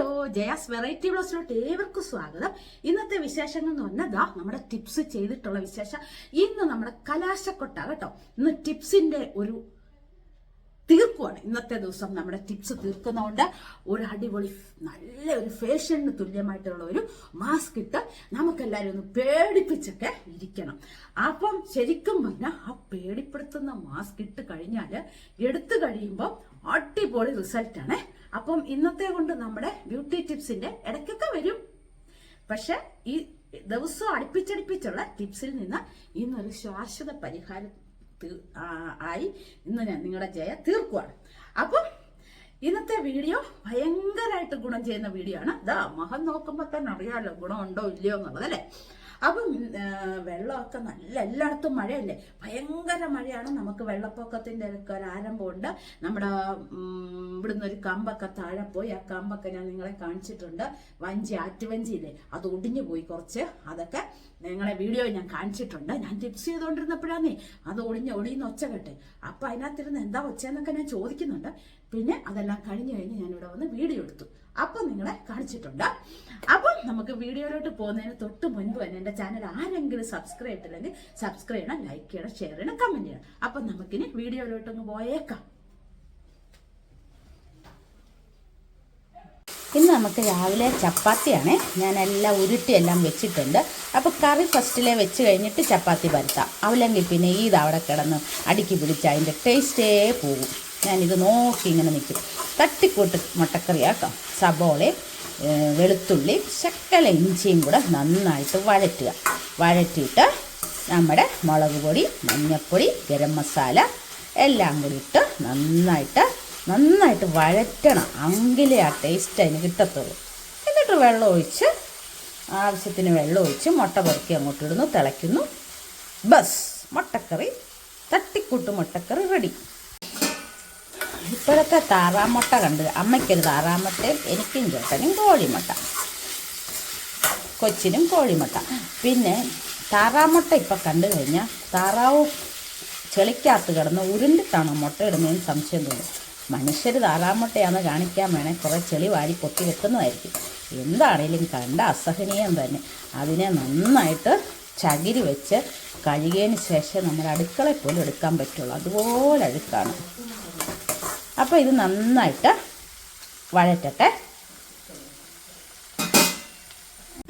Hello Jaya's variety ബ്ലോസിലോട്ട് ഏവർക്കും സ്വാഗതം. ഇന്നത്തെ വിശേഷങ്ങൾ എന്ന് പറഞ്ഞാൽ നമ്മുടെ ടിപ്സ് ചെയ്തിട്ടുള്ള വിശേഷം. ഇന്ന് നമ്മുടെ കലാശക്കൊട്ട കേട്ടോ. ഇന്ന് ടിപ്സിന്റെ ഒരു തീർക്കുവാണ്. ഇന്നത്തെ ദിവസം നമ്മുടെ ടിപ്സ് തീർക്കുന്നതുകൊണ്ട് ഒരു അടിപൊളി നല്ല ഒരു ഫേഷന് തുല്യമായിട്ടുള്ള ഒരു മാസ്ക് ഇട്ട് നമുക്കെല്ലാവരും ഒന്ന് പേടിപ്പിച്ചൊക്കെ ഇരിക്കണം. അപ്പം ശരിക്കും പറഞ്ഞാൽ ആ പേടിപ്പെടുത്തുന്ന മാസ്ക് ഇട്ട് കഴിഞ്ഞാൽ എടുത്തു കഴിയുമ്പോൾ അടിപൊളി റിസൾട്ടാണ്. അപ്പം ഇന്നത്തെ കൊണ്ട് നമ്മുടെ ബ്യൂട്ടി ടിപ്സിന്റെ ഇടയ്ക്കൊക്കെ വരും. പക്ഷെ ഈ ദിവസവും അടുപ്പിച്ചടുപ്പിച്ചുള്ള ടിപ്സിൽ നിന്ന് ഇന്നൊരു ശാശ്വത പരിഹാരം ആയി ഇന്ന് ഞാൻ നിങ്ങളുടെ ജയ തീർക്കുവാണ്. അപ്പം ഇന്നത്തെ വീഡിയോ ഭയങ്കരമായിട്ട് ഗുണം ചെയ്യുന്ന വീഡിയോ ആണ്. ദാ മഹം നോക്കുമ്പോൾ തന്നെ അറിയാമല്ലോ ഗുണമുണ്ടോ ഇല്ലയോ എന്നുള്ളത് അല്ലേ? അപ്പം വെള്ളമൊക്കെ നല്ല എല്ലായിടത്തും മഴയല്ലേ? ഭയങ്കര മഴയാണ്. നമുക്ക് വെള്ളപ്പൊക്കത്തിന്റെ ഒക്കെ ഒരു ആരംഭമുണ്ട്. നമ്മുടെ ഇവിടുന്ന് ഒരു കമ്പൊക്കെ താഴെ പോയി. ആ കമ്പൊക്കെ ഞാൻ നിങ്ങളെ കാണിച്ചിട്ടുണ്ട്. വഞ്ചി ആറ്റുവഞ്ചിയില്ലേ അത് ഒടിഞ്ഞു പോയി കുറച്ച്. അതൊക്കെ നിങ്ങളെ വീഡിയോ ഞാൻ കാണിച്ചിട്ടുണ്ട്. ഞാൻ ടിപ്സ് ചെയ്തുകൊണ്ടിരുന്നപ്പോഴാന്നേ അത് ഒടിഞ്ഞ് ഒടിയുന്ന ഒച്ച കേട്ടെ. അപ്പം അതിനകത്തിരുന്ന് എന്താ ഒച്ചയെന്നൊക്കെ ഞാൻ ചോദിക്കുന്നുണ്ട്. പിന്നെ അതെല്ലാം കഴിഞ്ഞു കഴിഞ്ഞ് ഞാനിവിടെ വന്ന് വീഡിയോ എടുത്തു. അപ്പം നിങ്ങളെ കാണിച്ചിട്ടുണ്ട്. അപ്പം നമുക്ക് വീഡിയോയിലോട്ട് പോകുന്നതിന് തൊട്ട് മുൻപ് തന്നെ എന്റെ ചാനൽ ആരെങ്കിലും സബ്സ്ക്രൈബ് ചെയ്തില്ലെങ്കിൽ സബ്സ്ക്രൈബ് ചെയ്യണം ലൈക്ക് ചെയ്യണം ഷെയർ ചെയ്യണം കമന്റ് ചെയ്യണം. അപ്പം നമുക്കിനി വീഡിയോയിലോട്ടൊന്ന് പോയേക്കാം. ഇന്ന് നമുക്ക് രാവിലെ ചപ്പാത്തിയാണ്. ഞാൻ എല്ലാം ഉരുട്ടിയെല്ലാം വെച്ചിട്ടുണ്ട്. അപ്പോൾ കറി ഫസ്റ്റിലെ വെച്ച് കഴിഞ്ഞിട്ട് ചപ്പാത്തി പരത്താം. അവലെങ്കിൽ പിന്നെ ഈ അവിടെ കിടന്ന് അടുക്കി പിടിച്ച് അതിന്റെ ടേസ്റ്റേ പോകും ഞാനിത് നോക്കി ഇങ്ങനെ നിൽക്കും തട്ടിക്കൂട്ട് മുട്ടക്കറി ആക്കാം സബോളയും വെളുത്തുള്ളി ശക്കല ഇഞ്ചിയും കൂടെ നന്നായിട്ട് വഴറ്റുക. വഴറ്റിയിട്ട് നമ്മുടെ മുളക് പൊടി മഞ്ഞൾപ്പൊടി ഗരം മസാല എല്ലാം കൂടി ഇട്ട് നന്നായിട്ട് നന്നായിട്ട് വഴറ്റണം. എങ്കിലേ ആ ടേസ്റ്റ് അതിന് കിട്ടത്തുള്ളൂ. എന്നിട്ട് വെള്ളം ഒഴിച്ച് ആവശ്യത്തിന് വെള്ളം ഒഴിച്ച് മുട്ട പൊറുക്കി അങ്ങോട്ടിടുന്നു തിളയ്ക്കുന്നു. ബസ്. മുട്ടക്കറി. തട്ടിക്കൂട്ട് മുട്ടക്കറി റെഡി. ഇപ്പോഴത്തെ താറാമുട്ട കണ്ട് അമ്മയ്ക്കൊരു താറാമുട്ടയും എനിക്കും ചേട്ടനും കോഴിമുട്ട. കൊച്ചിനും കോഴിമുട്ട. പിന്നെ താറാമുട്ട ഇപ്പം കണ്ടു കഴിഞ്ഞാൽ താറാവ് ചെളിക്കകത്ത് കിടന്ന് ഉരുണ്ടിട്ടാണോ മുട്ട ഇടുന്നതെന്ന് സംശയം തോന്നും. മനുഷ്യർ താറാമുട്ടയാണെന്ന് കാണിക്കാൻ വേണേൽ കുറേ ചെളി വാരി കൊത്തി വെക്കുന്നതായിരിക്കും എന്താണേലും കണ്ട അസഹനീയം തന്നെ. അതിനെ നന്നായിട്ട് ചകിരി വെച്ച് കഴുകിയതിന് ശേഷം നമ്മൾ അടുക്കളയിൽ പോലും എടുക്കാൻ പറ്റുള്ളൂ. അതുപോലെ അഴുക്കാണ്. അപ്പോൾ ഇത് നന്നായിട്ട് വഴറ്റട്ടെ.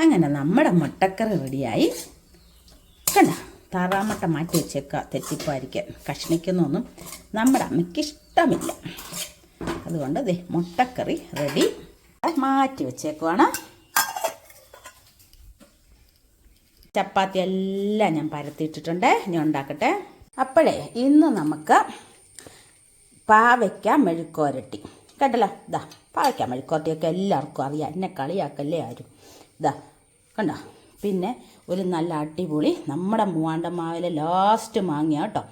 അങ്ങനെ നമ്മുടെ മുട്ടക്കറി റെഡിയായി. കണ്ട? താറാമുട്ട മാറ്റി വെച്ചേക്കുക തെറ്റിപ്പായിരിക്കാൻ കഷ്ണിക്കുന്നൊന്നും നമ്മുടെ അമ്മയ്ക്ക് ഇഷ്ടമില്ല. അതുകൊണ്ട് ദേ മുട്ടക്കറി റെഡി. മാറ്റി വെച്ചേക്കുവാണ്. ചപ്പാത്തി എല്ലാം ഞാൻ പരത്തിയിട്ടിട്ടുണ്ട്. ഇനി ഉണ്ടാക്കട്ടെ. അപ്പോഴേ ഇന്ന് നമുക്ക് പാവയ്ക്ക മെഴുക്കോരട്ടി കേട്ടല്ലോ ഇതാ പാവയ്ക്ക മെഴുക്കോരട്ടിയൊക്കെ എല്ലാവർക്കും അറിയാം. എന്നെ കളിയാക്കല്ലേ ആരും. ഇതാ കണ്ടോ? പിന്നെ ഒരു നല്ല അടിപൊളി നമ്മുടെ മൂവാണ്ടമാവിലെ ലാസ്റ്റ് മാങ്ങിയ കേട്ടോ.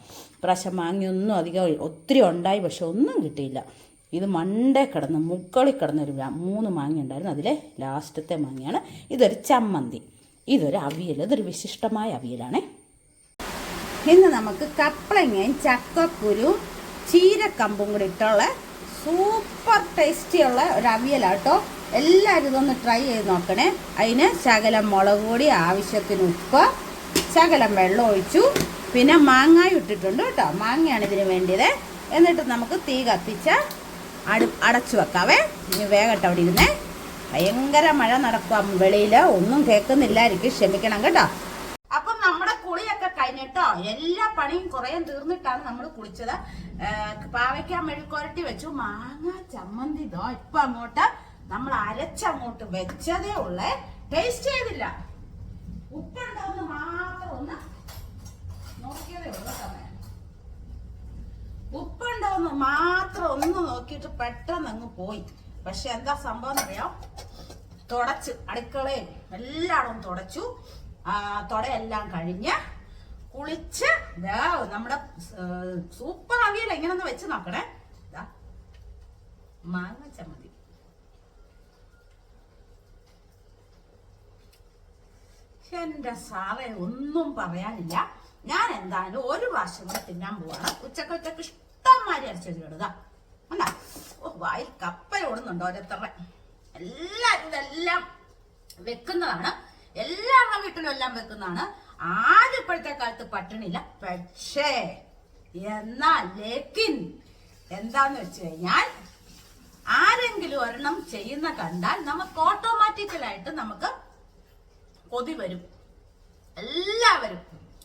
പ്രാവശ്യം മാങ്ങിയൊന്നും അധികം ഒത്തിരി ഉണ്ടായി പക്ഷെ ഒന്നും കിട്ടിയില്ല. ഇത് മണ്ടേ കിടന്ന് മുകളിൽ കിടന്നൊരു മൂന്ന് മാങ്ങ ഉണ്ടായിരുന്നു. അതിലെ ലാസ്റ്റത്തെ മാങ്ങയാണ്. ഇതൊരു ചമ്മന്തി. ഇതൊരു അവിയൽ. ഇതൊരു വിശിഷ്ടമായ അവിയലാണേ. ഇന്ന് നമുക്ക് കപ്പളങ്ങയും ചക്കക്കുരു ചീരക്കമ്പും കൂടി ഇട്ടുള്ള സൂപ്പർ ടേസ്റ്റിയുള്ള ഒരു അവിയലാണ് കേട്ടോ എല്ലാവരും ഇതൊന്ന് ട്രൈ ചെയ്ത് നോക്കണേ. അതിന് ശകലം മുളക് പൊടി ആവശ്യത്തിന് ഉപ്പ് ശകലം വെള്ളം ഒഴിച്ചു. പിന്നെ മാങ്ങായി ഇട്ടിട്ടുണ്ട് കേട്ടോ മാങ്ങയാണ് ഇതിന് വേണ്ടിയത്. എന്നിട്ട് നമുക്ക് തീ കത്തിച്ച അടു അടച്ചു വെക്കാവേ. ഇനി വേഗട്ടെ അവിടെ ഇരുന്നേ. ഭയങ്കര മഴ നടക്കാം വെളിയിൽ ഒന്നും കേൾക്കുന്നില്ലായിരിക്കും ക്ഷമിക്കണം കേട്ടോ. കഴിഞ്ഞിട്ടോ? എല്ലാ പണിയും കുറേ തീർന്നിട്ടാണ് നമ്മൾ കുളിച്ചത്. പാവയ്ക്ക മെഴുക്കുരട്ടി വെച്ചു. മാങ്ങ ചമ്മന്തി ഇതോ ഇപ്പൊ അങ്ങോട്ട് നമ്മൾ അരച്ചങ്ങോട്ട് വെച്ചതേ ഉള്ളേ. ടേസ്റ്റ് ചെയ്തില്ല. ഉപ്പുണ്ടോന്ന് മാത്രം ഒന്ന് നോക്കിയതേ ഉള്ളൂ സമയം. ഉപ്പുണ്ടോന്ന് മാത്രം ഒന്ന് നോക്കിയിട്ട് പെട്ടെന്ന് അങ്ങ് പോയി. പക്ഷെ എന്താ സംഭവം അറിയാം തുടച്ച് അടുക്കളയും എല്ലായിടവും തുടച്ചു. തുടയെല്ലാം കഴിഞ്ഞ് കുളിച്ച് ദാ നമ്മുടെ സൂപ്പർ അവിയൽ എങ്ങനെയൊന്ന് വെച്ച് നോക്കണേ. മാങ്ങ ചമ്മന്തി. എന്റെ സാറേ ഒന്നും പറയാനില്ല. ഞാൻ എന്തായാലും ഒരു പ്രാവശ്യം കൂടെ തിന്നാൻ പോവാണ്. ഉച്ചയ്ക്ക് ഉച്ചയ്ക്ക് ഇഷ്ടംമാരി അരച്ചു കിടുക അല്ല ഓ വായിൽ കപ്പൽ ഓടുന്നുണ്ട് എല്ലാം എല്ലാം വെക്കുന്നതാണ്. എല്ലാവരുടെ വീട്ടിലും എല്ലാം വെക്കുന്നതാണ്. ആരും ഇപ്പോഴത്തെ കാലത്ത് പട്ടിണിയില്ല. പക്ഷേ എന്നാ ലേക്കിൻ എന്താന്ന് വെച്ച് കഴിഞ്ഞാൽ ആരെങ്കിലും ഒരെണ്ണം ചെയ്യുന്ന കണ്ടാൽ നമുക്ക് ഓട്ടോമാറ്റിക്കലായിട്ട് നമുക്ക് കൊതി വരും. എല്ലാവരും.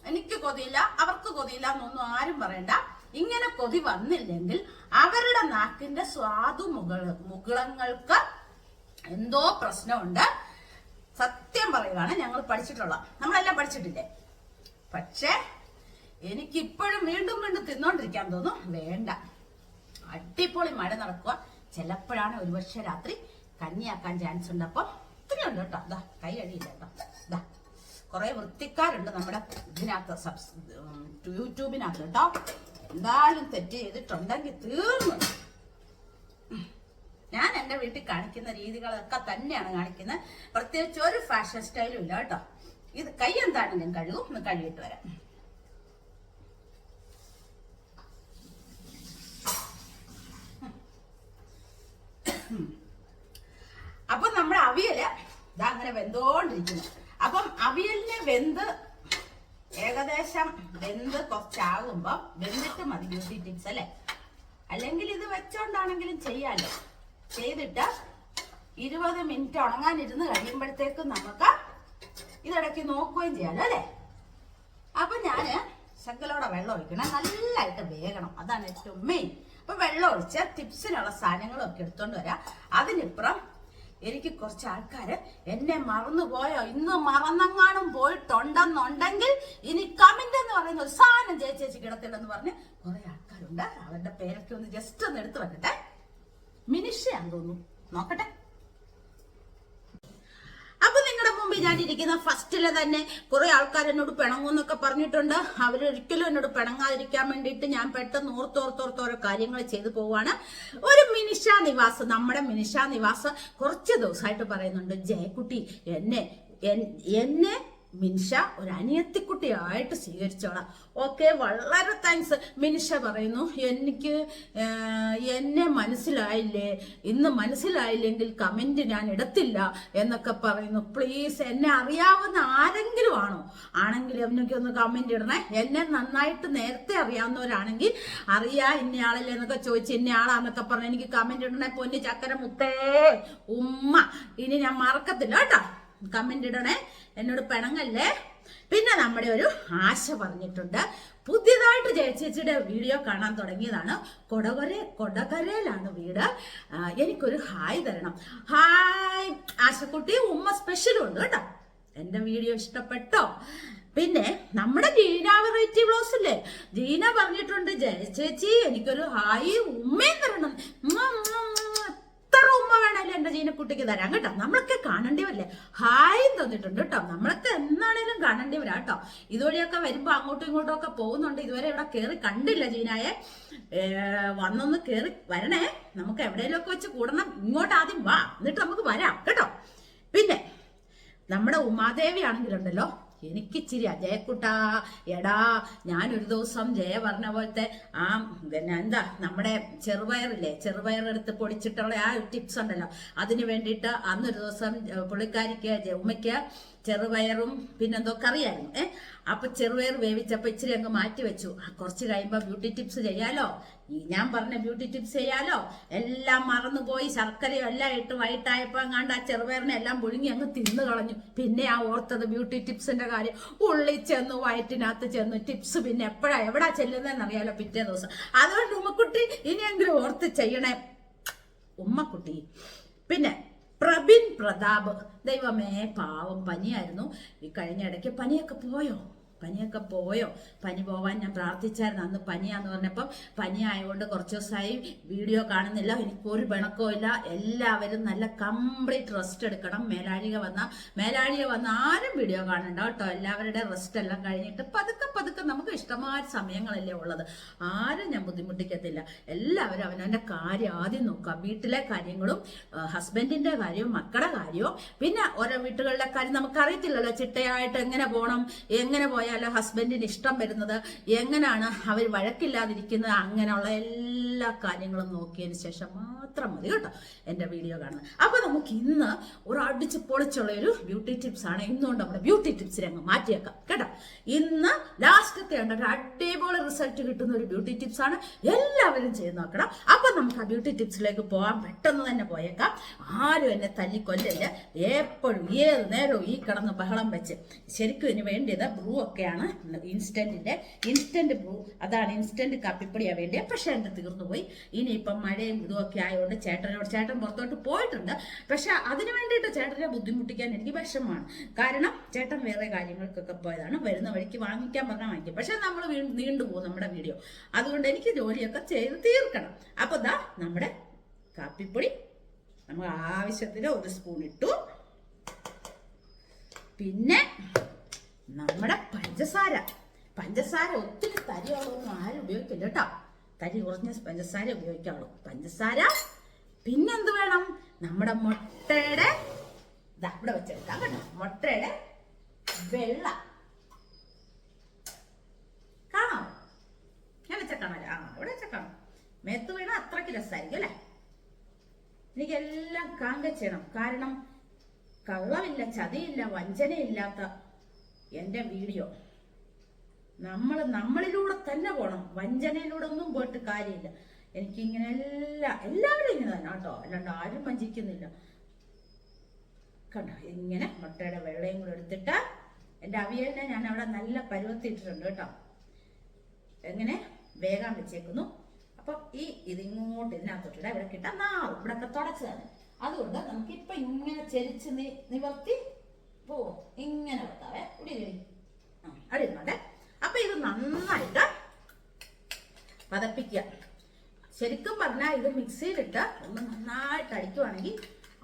എനിക്ക് കൊതിയില്ല അവർക്ക് കൊതിയില്ല എന്നൊന്നും ആരും പറയണ്ട. ഇങ്ങനെ കൊതി വന്നില്ലെങ്കിൽ അവരുടെ നാക്കിന്റെ സ്വാദു മുകള മുകളങ്ങൾക്ക് എന്തോ പ്രശ്നമുണ്ട്. സത്യം പറയുകയാണ് ഞങ്ങൾ പഠിച്ചിട്ടുള്ള നമ്മളെല്ലാം പഠിച്ചിട്ടില്ലേ? പക്ഷേ എനിക്കിപ്പോഴും വീണ്ടും വീണ്ടും തിന്നോണ്ടിരിക്കാൻ തോന്നും. വേണ്ട. അടിപൊളി മഴ നടക്കുക. ചിലപ്പോഴാണ് ഒരുപക്ഷെ രാത്രി കഞ്ഞിയാക്കാൻ ചാൻസ് ഉണ്ട് അപ്പം ഒത്തിരി ഉണ്ട് കേട്ടോ. അതാ കൈ അടിയില്ല കേട്ടോ. ഇതാ കുറെ വൃത്തിക്കാരുണ്ട് നമ്മുടെ ഇതിനകത്ത് സബ്സ് യൂട്യൂബിനകത്ത് കേട്ടോ. എന്തായാലും തെറ്റ് ചെയ്തിട്ടുണ്ടെങ്കിൽ തീർന്നു. ഞാൻ എന്റെ വീട്ടിൽ കാണിക്കുന്ന രീതികളൊക്കെ തന്നെയാണ് കാണിക്കുന്നത്. പ്രത്യേകിച്ച് ഒരു ഫാഷൻ സ്റ്റൈലും ഇല്ല കേട്ടോ. ഇത് കൈ എന്താണെങ്കിലും കഴുകും. ഒന്ന് കഴുകിയിട്ട് വരാം. അപ്പൊ നമ്മുടെ അവിയൽ ഇതാ അങ്ങനെ വെന്തോണ്ടിരിക്കുന്നു. അപ്പം അവിയലിനെ വെന്ത് ഏകദേശം വെന്ത് കുറച്ചാകുമ്പോ വെന്തിട്ട് മതി ബ്യൂട്ടി ടിപ്സ് അല്ലേ? അല്ലെങ്കിൽ ഇത് വെച്ചോണ്ടാണെങ്കിലും ചെയ്യാലോ. ചെയ്തിട്ട് ഇരുപത് മിനിറ്റ് ഉണങ്ങാനിരുന്ന് കഴിയുമ്പോഴത്തേക്കും നമുക്ക് ഇതിടയ്ക്ക് നോക്കുകയും ചെയ്യാലോ അല്ലേ? അപ്പൊ ഞാൻ ശങ്കലോടെ വെള്ളം ഒഴിക്കണം. നല്ലതായിട്ട് വേഗണം അതാണ് ഏറ്റവും മെയിൻ അപ്പൊ വെള്ളം ഒഴിച്ച് ടിപ്സിനുള്ള സാധനങ്ങളും ഒക്കെ എടുത്തോണ്ട് വരാം. അതിനിപ്പുറം എനിക്ക് കുറച്ച് ആൾക്കാര് എന്നെ മറന്നുപോയോ ഇന്ന് മറന്നെങ്ങാനും പോയിട്ടുണ്ടെന്നുണ്ടെങ്കിൽ ഇനി കമന്റ് എന്ന് പറയുന്ന ഒരു സാധനം ചേച്ചേച്ചി കിടത്തില്ലെന്ന് പറഞ്ഞ് കുറെ ആൾക്കാരുണ്ട്. അവരുടെ പേരൊക്കെ ഒന്ന് ജസ്റ്റ് ഒന്ന് എടുത്തു വെക്കട്ടെ. മിനിഷയാന്ന് തോന്നുന്നു. നോക്കട്ടെ. അപ്പൊ നിങ്ങളുടെ മുമ്പിൽ ഞാൻ ഇരിക്കുന്ന ഫസ്റ്റിൽ തന്നെ കുറെ ആൾക്കാർ എന്നോട് പിണങ്ങുന്നൊക്കെ പറഞ്ഞിട്ടുണ്ട്. അവരൊരിക്കലും എന്നോട് പിണങ്ങാതിരിക്കാൻ വേണ്ടിയിട്ട് ഞാൻ പെട്ടെന്ന് ഓർത്തോർത്തോർത്ത് ഓരോ കാര്യങ്ങൾ ചെയ്തു പോവാണ്. ഒരു മിനിഷ നിവാസ് നമ്മുടെ മിനിഷ നിവാസ് കുറച്ച് ദിവസമായിട്ട് പറയുന്നുണ്ട് ജയക്കുട്ടി എന്നെ എന്നെ മിനിഷ ഒരു അനിയത്തിക്കുട്ടിയായിട്ട് സ്വീകരിച്ചോളാം. ഓക്കെ വളരെ താങ്ക്സ് മിനിഷ പറയുന്നു എനിക്ക് എന്നെ മനസ്സിലായില്ലേ? ഇന്ന് മനസ്സിലായില്ലെങ്കിൽ കമന്റ് ഞാൻ ഇടത്തില്ല എന്നൊക്കെ പറയുന്നു. പ്ലീസ് എന്നെ അറിയാവുന്ന ആരെങ്കിലും ആണോ? ആണെങ്കിൽ എനിക്ക് ഒന്ന് കമന്റ് ഇടണേ. എന്നെ നന്നായിട്ട് നേരത്തെ അറിയാവുന്നവരാണെങ്കിൽ അറിയാ ഇന്നയാളല്ലേ എന്നൊക്കെ ചോദിച്ച് ഇന്നയാളാന്നൊക്കെ പറഞ്ഞു എനിക്ക് കമന്റ് ഇടണേ. പൊന്നി ചക്കര മുത്തേ ഉമ്മ. ഇനി ഞാൻ മറക്കത്തില്ല കേട്ടോ. കമന്റ് ഇടണേ. എന്നോട് പിണങ്ങല്ലേ? പിന്നെ നമ്മുടെ ഒരു ആശ പറഞ്ഞിട്ടുണ്ട്. പുതിയതായിട്ട് ജയച്ചേച്ചിയുടെ വീഡിയോ കാണാൻ തുടങ്ങിയതാണ്. കൊടകര കൊടകരയിലാണ് വീട്. എനിക്കൊരു ഹായ് തരണം. ഹായ് ആശക്കുട്ടി. ഉമ്മ സ്പെഷ്യലും ഉണ്ട് കേട്ടോ. എന്റെ വീഡിയോ ഇഷ്ടപ്പെട്ടോ? പിന്നെ നമ്മുടെ ജീന വെറൈറ്റി ബ്ലൗസ് ഇല്ലേ? ജീന പറഞ്ഞിട്ടുണ്ട് ജയ ചേച്ചി എനിക്കൊരു ഹായ് ഉമ്മയും തരണം ഉമ്മ, ഉമ്മ, ഉമ്മ. എത്ര ഉമ്മ ജീനക്കുട്ടിക്ക് തരാം. കേട്ടോ? നമ്മളൊക്കെ കാണേണ്ടിവരില്ലേ? ഹായും തന്നിട്ടുണ്ട് കേട്ടോ. നമ്മളൊക്കെ എന്നാണേലും കാണേണ്ടിവരാ കേട്ടോ. ഇതുവഴിയൊക്കെ വരുമ്പോ അങ്ങോട്ടും ഇങ്ങോട്ടും ഒക്കെ പോകുന്നുണ്ട്. ഇതുവരെ ഇവിടെ കയറി കണ്ടില്ല ജീനായെ. വന്നൊന്ന് കയറി വരണേ. നമുക്ക് എവിടെയെങ്കിലും ഒക്കെ വെച്ച് കൂടണം. ഇങ്ങോട്ട് ആദ്യം വാ. എന്നിട്ട് നമുക്ക് വരാം. കേട്ടോ? പിന്നെ നമ്മുടെ ഉമാദേവി ആണെങ്കിലുണ്ടല്ലോ. എനിക്കിച്ചിരി അജയക്കുട്ടാ. എടാ ഞാനൊരു ദിവസം ജയ പറഞ്ഞ പോലത്തെ ആ പിന്നെ എന്താ നമ്മുടെ ചെറുപയറില്ലേ ചെറുപയറെടുത്ത് പൊടിച്ചിട്ടുള്ള ആ ടിപ്സ് ഉണ്ടല്ലോ. അതിന് വേണ്ടിയിട്ട് അന്നൊരു ദിവസം പുള്ളിക്കാരിക്ക് ഉമ്മയ്ക്ക് ചെറുപയറും പിന്നെന്തോ കറിയായിരുന്നു. ഏ? അപ്പൊ ചെറുപയർ വേവിച്ചപ്പോ ഇച്ചിരി അങ്ങ് മാറ്റി വെച്ചു. കുറച്ച് കഴിയുമ്പോ ബ്യൂട്ടി ടിപ്സ് ചെയ്യാലോ? ഞാൻ പറഞ്ഞ ബ്യൂട്ടി ടിപ്സ് ചെയ്യാലോ? എല്ലാം മറന്നുപോയി ശർക്കരയും എല്ലാം ഇട്ട് വൈകിട്ടായപ്പോ അങ്ങാണ്ട് ആ ചെറുപയറിനെ എല്ലാം പുഴുങ്ങി അങ്ങ് തിന്നു കളഞ്ഞു. പിന്നെ ആ ഓർത്തത് ബ്യൂട്ടി ടിപ്സിന്റെ കാര്യം. ഉള്ളിൽ ചെന്നു വയറ്റിനകത്ത് ചെന്നു ടിപ്സ് പിന്നെ എപ്പോഴാ എവിടാ ചെല്ലുന്നതെന്ന് അറിയാലോ പിറ്റേ ദിവസം. അതുകൊണ്ട് ഉമ്മക്കുട്ടി ഇനിയെങ്കിലും ഓർത്ത് ചെയ്യണേ. ഉമ്മക്കുട്ടി. പിന്നെ പ്രബിൻ പ്രതാപ്. ദൈവമേ പാവം പനിയായിരുന്നു. ഈ കഴിഞ്ഞ ഇടയ്ക്ക് പനിയൊക്കെ പോയോ? പനിയൊക്കെ പോയോ? പനി പോവാൻ ഞാൻ പ്രാർത്ഥിച്ചായിരുന്നു. അന്ന് പനിയാന്ന് പറഞ്ഞപ്പം പനി ആയതുകൊണ്ട് കുറച്ച് ദിവസമായി വീഡിയോ കാണുന്നില്ല. എനിക്കൊരു പിണക്കോ ഇല്ല. എല്ലാവരും നല്ല കംപ്ലീറ്റ് റെസ്റ്റ് എടുക്കണം. മേലാഴിക വന്ന മേലാഴിക വന്ന ആരും വീഡിയോ കാണണ്ട കേട്ടോ. എല്ലാവരുടെ റെസ്റ്റ് എല്ലാം കഴിഞ്ഞിട്ട് പതുക്കെ പതുക്കെ നമുക്ക് ഇഷ്ടമായ സമയങ്ങളല്ലേ ഉള്ളത്. ആരും ഞാൻ ബുദ്ധിമുട്ടിക്കത്തില്ല. എല്ലാവരും അവനവന്റെ കാര്യം ആദ്യം നോക്കുക. വീട്ടിലെ കാര്യങ്ങളും ഹസ്ബൻഡിന്റെ കാര്യവും മക്കളുടെ കാര്യവും പിന്നെ ഓരോ വീട്ടുകളിലെ കാര്യം നമുക്കറിയത്തില്ലല്ലോ. ചിട്ടയായിട്ട് എങ്ങനെ പോകണം എങ്ങനെ പോയാലോ ഹസ്ബൻഡിന് ഇഷ്ടം വരുന്നത്? എങ്ങനെയാണ് അവർ വഴക്കില്ലാതിരിക്കുന്നത്? അങ്ങനെയുള്ള എല്ലാ എല്ലാ കാര്യങ്ങളും നോക്കിയതിന് ശേഷം മാത്രം മതി കേട്ടോ എന്റെ വീഡിയോ കാണുന്നത്. അപ്പോൾ നമുക്ക് ഇന്ന് ഒരു അടിച്ച് പൊളിച്ചുള്ള ഒരു ബ്യൂട്ടി ടിപ്സ് ആണ്. ഇന്നുകൊണ്ട് നമ്മുടെ ബ്യൂട്ടി ടിപ്സിനെ അങ്ങ് മാറ്റിയേക്കാം. കേട്ടോ? ഇന്ന് ലാസ്റ്റത്തെ ഉണ്ട് ഒരു അടിപൊളി റിസൾട്ട് കിട്ടുന്ന ഒരു ബ്യൂട്ടി ടിപ്സ് ആണ് എല്ലാവരും ചെയ്ത് നോക്കണം. അപ്പൊ നമുക്ക് ആ ബ്യൂട്ടി ടിപ്സിലേക്ക് പോകാൻ പെട്ടെന്ന് തന്നെ പോയേക്കാം. ആരും എന്നെ തല്ലിക്കൊല്ലില്ല എപ്പോഴും ഏത് നേരവും ഈ കിടന്ന് ബഹളം വെച്ച്. ശരിക്കും ഇതിന് വേണ്ടിയത് ബ്രൂ ഒക്കെയാണ്. ഇൻസ്റ്റന്റിന്റെ ഇൻസ്റ്റന്റ് ബ്രൂ അതാണ് ഇൻസ്റ്റന്റ് കാപ്പിപ്പൊടിയാണ് വേണ്ടിയത് പക്ഷെ എന്റെ തീർന്നു പോയി. ഇനിയിപ്പം മഴയും ഇതുമൊക്കെ ആയതുകൊണ്ട് ചേട്ടനോട് ചേട്ടൻ പുറത്തോട്ട് പോയിട്ടുണ്ട്. പക്ഷെ അതിന് വേണ്ടിയിട്ട് ചേട്ടനെ ബുദ്ധിമുട്ടിക്കാൻ എനിക്ക് വിഷമമാണ്. കാരണം ചേട്ടൻ വേറെ കാര്യങ്ങൾക്കൊക്കെ പോയതാണ്. വരുന്ന വഴിക്ക് വാങ്ങിക്കാൻ പറഞ്ഞാൽ വാങ്ങിക്കും. പക്ഷെ നമ്മൾ നീണ്ടു പോകും നമ്മുടെ വീഡിയോ. അതുകൊണ്ട് എനിക്ക് ജോലിയൊക്കെ ചെയ്ത് തീർക്കണം. അപ്പൊ ദാ നമ്മുടെ കാപ്പിപ്പൊടി. നമ്മൾ ആവശ്യത്തിന് ഒരു സ്പൂൺ ഇട്ടു. പിന്നെ നമ്മുടെ പഞ്ചസാര. പഞ്ചസാര ഒത്തിരി തരിയുള്ളതൊന്നും ആരും ഉപയോഗിക്കില്ല കേട്ടോ. തരി കുറഞ്ഞ പഞ്ചസാര ഉപയോഗിക്കാവുള്ളൂ. പഞ്ചസാര. പിന്നെന്ത് വേണം? നമ്മുടെ മുട്ടയുടെ ഇവിടെ വെച്ചെടുക്കാം കേട്ടോ. മുട്ടയുടെ വെള്ള ഞാൻ വെച്ച കാണാം ആ ഇവിടെ വെച്ച കാണാം മേത്ത് വീണ അത്രയ്ക്ക് രസമായിരിക്കും അല്ലേ? എനിക്കെല്ലാം കാങ്ക ചെയ്യണം. കാരണം കള്ളമില്ല ചതിയില്ല വഞ്ചനയില്ലാത്ത എന്റെ വീഡിയോ. നമ്മൾ നമ്മളിലൂടെ തന്നെ പോകണം വഞ്ചനയിലൂടെ ഒന്നും പോയിട്ട് കാര്യമില്ല. എനിക്കിങ്ങനെ എല്ലാ എല്ലാവരും ഇങ്ങനെ തന്നെ കേട്ടോ. അല്ലാണ്ട് ആരും വഞ്ചിക്കുന്നില്ല. കണ്ടോ? ഇങ്ങനെ മുട്ടയുടെ വെള്ളയും കൂടെ എടുത്തിട്ട് എന്റെ അവിയലിനെ ഞാൻ അവിടെ നല്ല പരുവത്തിയിട്ടിട്ടുണ്ട് കേട്ടോ. എങ്ങനെ? വേഗം വെച്ചേക്കുന്നു. അപ്പം ഈ ഇതിങ്ങോട്ട് ഇതിനകത്തോട്ടിട. ഇവിടെ കിട്ടാൻ നാളും. ഇവിടെ ഒക്കെ തുടച്ചതാണ്. അതുകൊണ്ട് നമുക്ക് ഇപ്പൊ ഇങ്ങനെ ചെരിച്ച് നിവർത്തി പോവും. ഇങ്ങനെ വെക്കാവേ. ഇവിടെ അവിടെ അപ്പൊ ഇത് നന്നായിട്ട് പതപ്പിക്കുക. ശരിക്കും പറഞ്ഞാൽ ഇത് മിക്സിയിലിട്ട് ഒന്ന് നന്നായിട്ട് അടിക്കുവാണെങ്കിൽ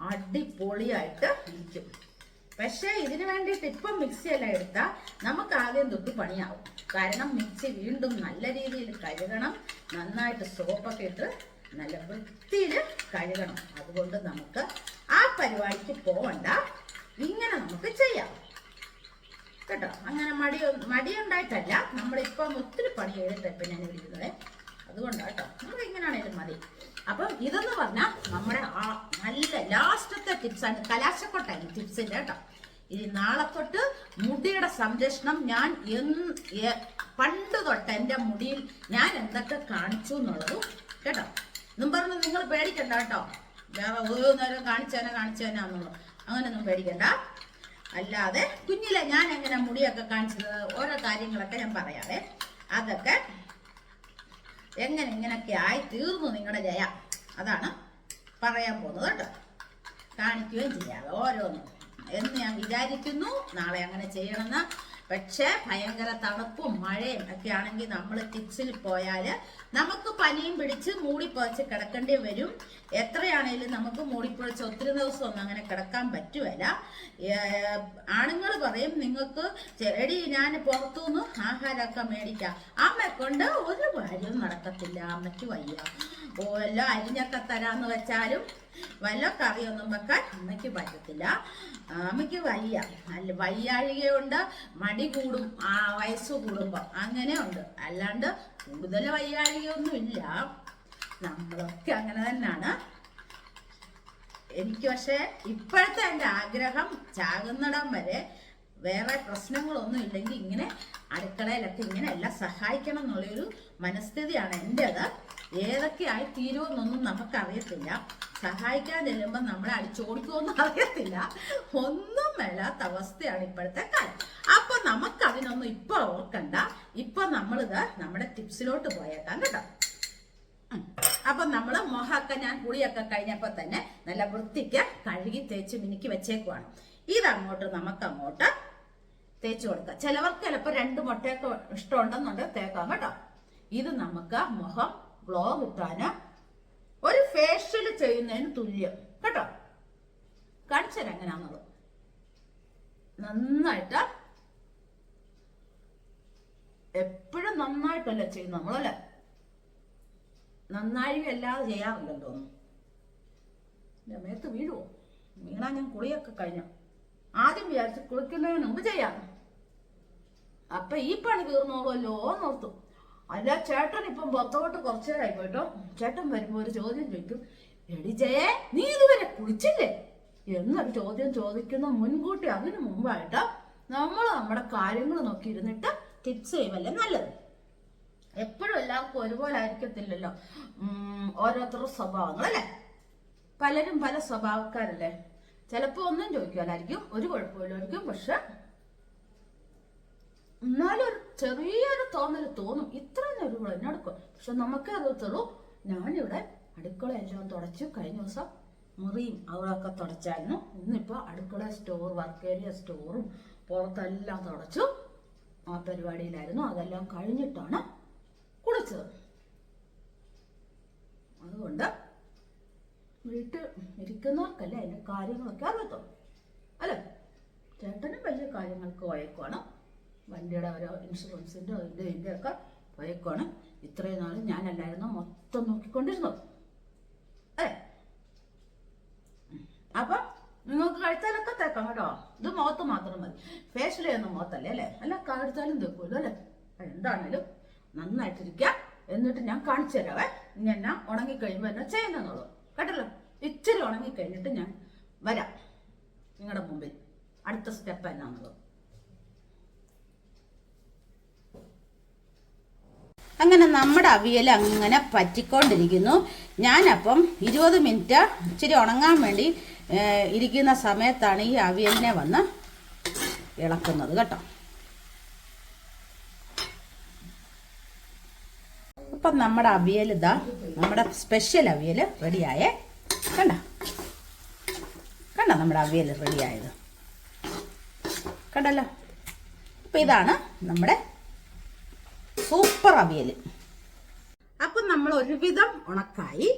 അടിപൊളിയായിട്ട് ഇരിക്കും. പക്ഷേ ഇതിന് വേണ്ടിയിട്ട് ഇപ്പം മിക്സി അല്ല എടുത്താൽ നമുക്ക് ആദ്യം തൊട്ട് പണിയാവും. കാരണം മിക്സി വീണ്ടും നല്ല രീതിയിൽ കഴുകണം. നന്നായിട്ട് സോപ്പൊക്കെ ഇട്ട് നല്ല വൃത്തിയിൽ കഴുകണം. അതുകൊണ്ട് നമുക്ക് ആ പരിപാടിക്ക് പോകണ്ട ഇങ്ങനെ നമുക്ക് ചെയ്യാം. കേട്ടോ? അങ്ങനെ മടി മടിയുണ്ടായിട്ടല്ല. നമ്മളിപ്പം ഒത്തിരി പണി ചെയ്തിട്ട് ഇപ്പം ഞാൻ ഇരിക്കുന്നത് അതുകൊണ്ടാണ് കേട്ടോ. നമുക്ക് ഇങ്ങനെയാണേലും മതി. അപ്പം ഇതെന്ന് പറഞ്ഞാൽ നമ്മുടെ ആ നല്ല ലാസ്റ്റത്തെ ടിപ്സാണ് കലാശക്കൊട്ടാണ് ടിപ്സിന്റെ കേട്ടോ. ഇനി നാളെ തൊട്ട് മുടിയുടെ സംരക്ഷണം ഞാൻ പണ്ട് തൊട്ട് എന്റെ മുടിയിൽ ഞാൻ എന്തൊക്കെ കാണിച്ചു എന്നുള്ളതും കേട്ടോ. എന്നും പറഞ്ഞ് നിങ്ങൾ പേടിക്കണ്ട കേട്ടോ. വേറെ ഓരോ നേരം കാണിച്ചേനെ കാണിച്ചേനാന്നുള്ളു അങ്ങനെയൊന്നും പേടിക്കണ്ട. അല്ലാതെ കുഞ്ഞിലെ ഞാൻ എങ്ങനെ മുടിയൊക്കെ കാണിച്ചത് ഓരോ കാര്യങ്ങളൊക്കെ ഞാൻ പറയാവേ. അതൊക്കെ എങ്ങനെ ഇങ്ങനെയൊക്കെ ആയി തീർന്നു നിങ്ങളുടെ ജയ. അതാണ് പറയാൻ പോകുന്നത് കേട്ടോ. കാണിക്കുകയും ചെയ്യാതെ ഓരോന്നും. എന്ന് ഞാൻ വിചാരിക്കുന്നു. നാളെ അങ്ങനെ ചെയ്യണമെന്ന്. പക്ഷേ ഭയങ്കര തണുപ്പും മഴയും ഒക്കെ ആണെങ്കിൽ നമ്മൾ കിച്ചണിൽ പോയാൽ നമുക്ക് പനിയും പിടിച്ച് മൂടിപ്പൊതച്ച് കിടക്കേണ്ടി വരും. എത്രയാണേലും നമുക്ക് മൂടിപ്പൊളിച്ച് ഒത്തിരി ദിവസം ഒന്നും അങ്ങനെ കിടക്കാൻ പറ്റുമല്ല ആണുങ്ങൾ പറയും നിങ്ങൾക്ക് എടി ഞാൻ പുറത്തുനിന്ന് ആഹാരമൊക്കെ മേടിക്കാം. അമ്മ കൊണ്ട് ഒരു കാര്യവും നടക്കത്തില്ല. അമ്മയ്ക്ക് വയ്യ. ഓ എല്ലാം അരിഞ്ഞൊക്കെ തരാന്ന് വെച്ചാലും വല്ല കറിയൊന്നും വെക്കാൻ അമ്മയ്ക്ക് പറ്റത്തില്ല. അമ്മയ്ക്ക് വയ്യ. അല്ല വയ്യാഴികയുണ്ട് മടി കൂടും ആ വയസ്സ് കൂടുമ്പോൾ അങ്ങനെ ഉണ്ട്. അല്ലാണ്ട് കൂടുതൽ വയ്യാഴികയൊന്നും ഇല്ല നമ്മളൊക്കെ അങ്ങനെ തന്നെയാണ്. എനിക്ക് പക്ഷേ ഇപ്പോഴത്തെ എന്റെ ആഗ്രഹം ചാകുന്നിടം വരെ വേറെ പ്രശ്നങ്ങളൊന്നും ഇല്ലെങ്കിൽ ഇങ്ങനെ അടുക്കളയിലൊക്കെ ഇങ്ങനെ എല്ലാം സഹായിക്കണം എന്നുള്ളൊരു മനസ്ഥിതിയാണ് എന്റെത്. ഏതൊക്കെ ആയി തീരുമെന്നൊന്നും നമുക്കറിയത്തില്ല. സഹായിക്കാൻ ചെല്ലുമ്പോൾ നമ്മളെ അടിച്ചോടിക്കുമെന്നും അറിയത്തില്ല. ഒന്നും മേലാത്ത അവസ്ഥയാണ് ഇപ്പോഴത്തെ കാലം. അപ്പൊ നമുക്ക് അതിനൊന്നും ഇപ്പൊ ഓർക്കണ്ട. ഇപ്പൊ നമ്മളിത് നമ്മുടെ ടിപ്സിലോട്ട് പോയേക്കാം കേട്ടോ. അപ്പൊ നമ്മൾ മുഖമൊക്കെ ഞാൻ കുളിയൊക്കെ കഴിഞ്ഞപ്പോ തന്നെ നല്ല വൃത്തിക്ക് കഴുകി തേച്ച് മിനുക്കി വെച്ചേക്കുവാണ്. ഇതങ്ങോട്ട് നമുക്ക് അങ്ങോട്ട് തേച്ച് കൊടുക്കാം. ചിലവർക്ക് ചിലപ്പോൾ രണ്ട് മുട്ടയൊക്കെ ഇഷ്ടമുണ്ടെന്നുണ്ടെങ്കിൽ തേക്കാം കേട്ടോ. ഇത് നമുക്ക് മുഖം ഗ്ലോ കിട്ടാന് ഒരു ഫേഷ്യൽ ചെയ്യുന്നതിന് തുല്യം. കേട്ടോ? കാണിച്ചുതരാം എങ്ങനെയാന്നുള്ളത് നന്നായിട്ട് എപ്പോഴും നന്നായിട്ടല്ല ചെയ്യുന്നത് നമ്മളല്ലേ? നന്നായി അല്ലാതെ ചെയ്യാറില്ലെന്ന് തോന്നുന്നു മേത്ത് വീഴുവോ? വീണാ ഞാൻ കുളിയൊക്കെ കഴിഞ്ഞു. ആദ്യം വിചാരിച്ച് കുളിക്കുന്നതിന് മുമ്പ് ചെയ്യാം. അപ്പൊ ഈ പണി തീർന്നോളുമല്ലോ എന്നോർത്തു അല്ല ചേട്ടൻ ഇപ്പം പുറത്തോട്ട് കുറച്ചു നേരമായി പോയിട്ടോ ചേട്ടൻ വരുമ്പോൾ ഒരു ചോദ്യം ചോദിക്കും. എടി ജയേ നീ ഇതുവരെ കുളിച്ചില്ലേ? എന്നൊരു ചോദ്യം ചോദിക്കുന്ന മുൻകൂട്ടി അതിനു മുമ്പായിട്ട് നമ്മൾ നമ്മുടെ കാര്യങ്ങൾ നോക്കി ഇരുന്നിട്ട് ടിപ്സ് ചെയ്യുമല്ലേ നല്ലത്. എപ്പോഴും എല്ലാവർക്കും ഒരുപോലെ ആയിരിക്കത്തില്ലല്ലോ. ഓരോരുത്തരുടെ സ്വഭാവങ്ങൾ അല്ലേ? പലരും പല സ്വഭാവക്കാരല്ലേ? ചിലപ്പോൾ ഒന്നും ചോദിക്കാനായിരിക്കും ഒരു കുഴപ്പമില്ലായിരിക്കും പക്ഷെ എന്നാലും ചെറിയൊരു തോന്നൽ തോന്നും. ഇത്ര നേരം എന്നടുക്കും പക്ഷെ നമുക്കേ അറിയത്തുള്ളൂ ഞാനിവിടെ അടുക്കള എല്ലാം തുടച്ചു കഴിഞ്ഞ ദിവസം മുറിയും അവിടെയൊക്കെ തുടച്ചായിരുന്നു. ഇന്നിപ്പോ അടുക്കള സ്റ്റോർ വർക്ക് ഏരിയ സ്റ്റോറും പുറത്തെല്ലാം തുടച്ചു. ആ പരിപാടിയിലായിരുന്നു. അതെല്ലാം കഴിഞ്ഞിട്ടാണ് കുളിച്ചത്. അതുകൊണ്ട് വീട്ടിൽ ഇരിക്കുന്നവർക്കല്ലേ അതിന്റെ കാര്യങ്ങളൊക്കെ അറിയത്തുള്ളൂ. അല്ലേ? ചേട്ടനും വലിയ കാര്യങ്ങൾക്ക് വഴക്കുവാണ്. വണ്ടിയുടെ ഓരോ ഇൻഷുറൻസിന്റെ ഇത് ഇതിന്റെ ഒക്കെ വഴക്കുവാണ് ഇത്രയും നാളും ഞാനല്ലായിരുന്നു മൊത്തം നോക്കിക്കൊണ്ടിരുന്നത്. അല്ലേ? അപ്പം നിങ്ങൾക്ക് കഴുത്താലൊക്കെ തേക്കാം കേട്ടോ. ഇത് മുഖത്ത് മാത്രം മതി. ഫേഷ്യലൊന്നും മുഖത്തല്ലേ അല്ലേ? അല്ല കഴുത്താലും തേക്കുമല്ലോ അല്ലേ? എന്താണേലും നന്നായിട്ടിരിക്കുക എന്നിട്ട് ഞാൻ കാണിച്ചു തരാവേ ഇനി എന്നാ ഉണങ്ങിക്കഴിയുമ്പോൾ എന്നാ ചെയ്യുന്നതെന്നുള്ളൂ. കേട്ടല്ലോ? ഇച്ചിരി ഉണങ്ങിക്കഴിഞ്ഞിട്ട് ഞാൻ വരാം. നിങ്ങളുടെ മുമ്പിൽ. അടുത്ത സ്റ്റെപ്പ് എന്നാന്നുള്ളത് അങ്ങനെ നമ്മുടെ അവിയൽ അങ്ങനെ പറ്റിക്കൊണ്ടിരിക്കുന്നു. ഞാനപ്പം ഇരുപത് മിനിറ്റ് ഇച്ചിരി ഉണങ്ങാൻ വേണ്ടി ഇരിക്കുന്ന സമയത്താണ് ഈ അവിയലിനെ വന്ന് ഇളക്കുന്നത് കേട്ടോ. അപ്പം നമ്മുടെ അവിയൽ ഇതാ നമ്മുടെ സ്പെഷ്യൽ അവിയൽ റെഡിയായേ. കണ്ട? കണ്ട നമ്മുടെ അവിയൽ റെഡിയായത്? കണ്ടല്ലോ? അപ്പം ഇതാണ് നമ്മുടെ സൂപ്പർ അവിയൽ അപ്പം നമ്മൾ ഒരുവിധം ഉണക്കായി.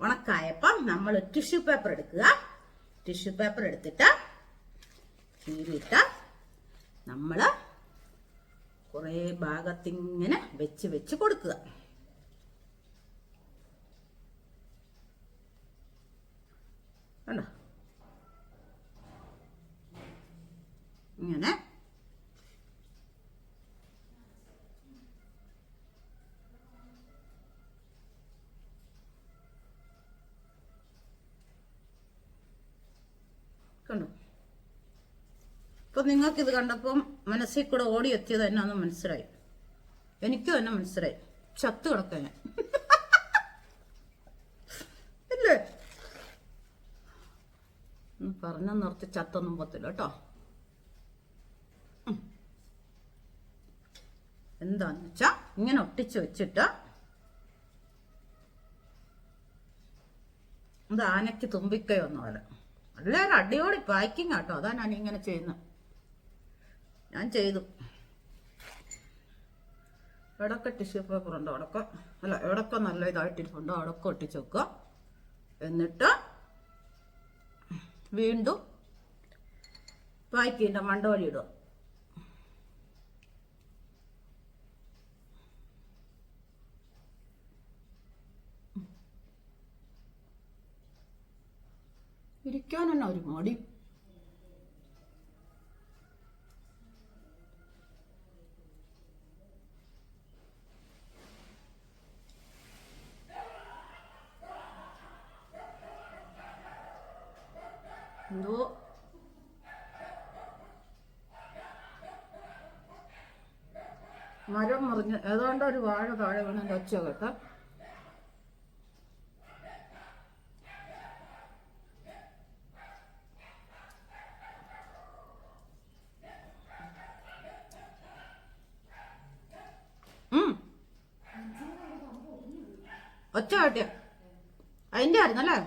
ഉണക്കായപ്പം നമ്മൾ ടിഷ്യൂ പേപ്പർ എടുക്കുക. ടിഷ്യൂ പേപ്പർ എടുത്തിട്ട് കീറിയിട്ട് നമ്മൾ കുറേ ഭാഗത്തിങ്ങനെ വെച്ച് വെച്ച് കൊടുക്കുക. ഇങ്ങനെ കണ്ടോ ഇപ്പൊ നിങ്ങൾക്ക് ഇത് കണ്ടപ്പം മനസ്സിൽ കൂടെ ഓടിയെത്തിയത് തന്നെ എന്നാന്ന് മനസ്സിലായി. എനിക്കും എന്നെ മനസ്സിലായി. ചത്തു കിടക്കാൻ ഇല്ലേ? പറഞ്ഞ നിർത്തി ചത്തൊന്നും പോത്തില്ല കേട്ടോ. എന്താന്ന് വെച്ചാ ഇങ്ങനെ ഒട്ടിച്ച് വെച്ചിട്ട് ഇത് ആനയ്ക്ക് തുമ്പിക്കൈ വന്ന പോലെ നല്ലൊരു പാക്കിംഗ് കേട്ടോ. അതാ ഞാൻ ഇങ്ങനെ ചെയ്യുന്നത് ഞാൻ ചെയ്തു. എവിടൊക്കെ ടിഷ്യൂ പേപ്പർ ഉണ്ടോ അല്ല എവിടൊക്കെ നല്ല ഇതായിട്ടിരിപ്പുണ്ടോ അടക്ക ഒട്ടിച്ച് വെക്കുക. എന്നിട്ട് വീണ്ടും പായ്ക്കിന്റെ മണ്ടോലി ഇടുക. ഇരിക്കാൻ തന്നെ ഒരു മടി. ഒരു വാഴ താഴെ വീണതിന്റെ ഒച്ച കേട്ടോ. ഒച്ച കേട്ടിയ. അതിന്റെ ആയിരുന്നല്ലേ?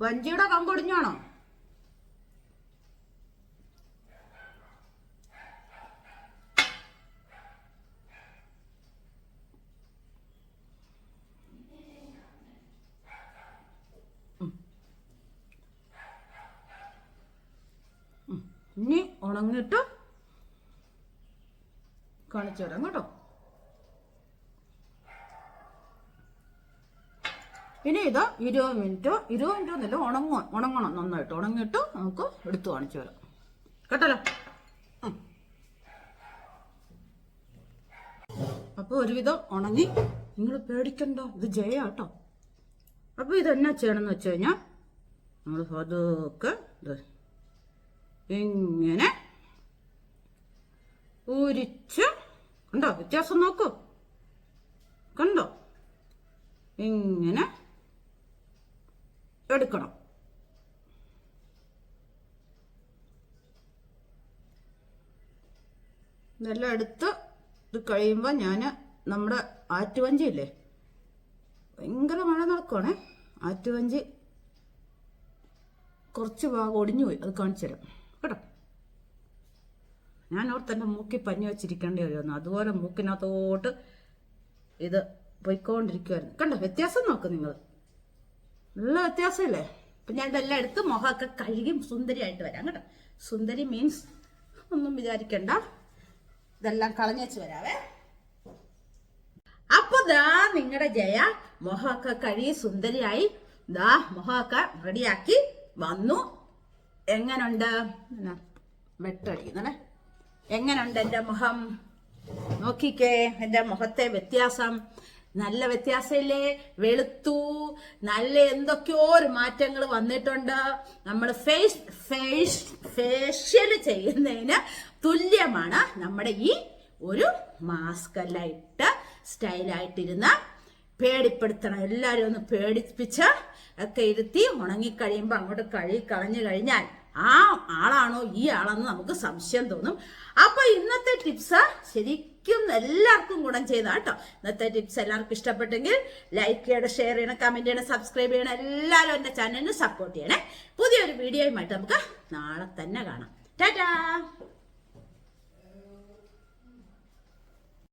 വഞ്ചിയുടെ കമ്പൊടിഞ്ഞാണോ ഉം. ഇനി ഉണങ്ങിട്ട് കാണിച്ചു തരാം കേട്ടോ. ഇനി ഇത് ഇരുപത് മിനിറ്റ് ഇരുപത് മിനിറ്റ് ഒന്നുമില്ല ഉണങ്ങ ഉണങ്ങണം നന്നായിട്ട്. ഉണങ്ങിയിട്ട് നമുക്ക് എടുത്തു കാണിച്ചു തരാം. കേട്ടല്ലോ? അപ്പോൾ അപ്പൊ ഒരുവിധം ഉണങ്ങി നിങ്ങൾ പേടിക്കണ്ട ഇത് ജയ കേട്ടോ. അപ്പോൾ ഇതെന്നാ ചെയ്യണമെന്ന് വെച്ച് കഴിഞ്ഞാൽ നമ്മൾ പതുക്കെ ഇങ്ങനെ ഊരിച്ച് കണ്ടോ? വ്യത്യാസം നോക്കൂ. കണ്ടോ? ഇങ്ങനെ എടുക്കണം. ഇതെല്ലാം എടുത്ത് ഇത് കഴിയുമ്പോൾ ഞാൻ നമ്മുടെ ആറ്റുവഞ്ചിയില്ലേ? ഭയങ്കര മഴ നടക്കുവാണേ. ആറ്റുവഞ്ചി കുറച്ച് ഭാഗം ഒടിഞ്ഞു പോയി അത് കാണിച്ചു തരാം കേട്ടോ? ഞാൻ ഓർത്ത് എന്റെ മൂക്കി പഞ്ഞി വെച്ചിരിക്കേണ്ടി വരുമെന്ന് അതുപോലെ മൂക്കിനകത്തോട്ട് ഇത് പോയിക്കൊണ്ടിരിക്കുമായിരുന്നു കണ്ടോ വ്യത്യാസം നോക്ക് നിങ്ങൾ. നല്ല വ്യത്യാസമല്ലേ? അപ്പം ഞാൻ ഇതെല്ലാം എടുത്ത് മുഖമൊക്കെ കഴുകി സുന്ദരിയായിട്ട് വരാം. കേട്ടോ സുന്ദരി മീൻസ് ഒന്നും വിചാരിക്കണ്ട. ഇതെല്ലാം കളഞ്ഞേച്ച് വരാവേ. അപ്പൊ ദാ നിങ്ങളുടെ ജയ മുഖമൊക്കെ കഴുകി സുന്ദരിയായി. ദാ മുഖമൊക്കെ റെഡിയാക്കി വന്നു. എങ്ങനുണ്ട്? വെട്ടടിക്കുന്നല്ലേ എങ്ങനുണ്ട് എന്റെ മുഖം? നോക്കിക്കേ എന്റെ മുഖത്തെ വ്യത്യാസം. നല്ല വ്യത്യാസമില്ലേ? വെളുത്തു. നല്ല എന്തൊക്കെയോ ഒരു മാറ്റങ്ങൾ വന്നിട്ടുണ്ട്. നമ്മൾ ഫേസ് ഫേസ് ഫേഷ്യൽ ചെയ്യുന്നതിന് തുല്യമാണ് നമ്മുടെ ഈ ഒരു മാസ്ക് എല്ലാം ഇട്ട് സ്റ്റൈലായിട്ടിരുന്ന പേടിപ്പെടുത്തണം. എല്ലാവരും ഒന്ന് പേടിപ്പിച്ച് ഒക്കെ ഇരുത്തി ഉണങ്ങിക്കഴിയുമ്പോൾ അങ്ങോട്ട് കഴുകി കളഞ്ഞു കഴിഞ്ഞാൽ ആ ആളാണോ ഈ ആളെന്ന് നമുക്ക് സംശയം തോന്നും. അപ്പൊ ഇന്നത്തെ ടിപ്സ് ശരിക്കും എല്ലാവർക്കും ഗുണം ചെയ്ത കേട്ടോ. ഇന്നത്തെ ടിപ്സ് എല്ലാവർക്കും ഇഷ്ടപ്പെട്ടെങ്കിൽ ലൈക്ക് ചെയ്യണം ഷെയർ ചെയ്യണം കമന്റ് ചെയ്യണം സബ്സ്ക്രൈബ് ചെയ്യണം. എല്ലാവരും എന്റെ ചാനലിന് സപ്പോർട്ട് ചെയ്യണേ. പുതിയൊരു വീഡിയോയുമായിട്ട് നമുക്ക് നാളെ തന്നെ കാണാം. ടാറ്റാ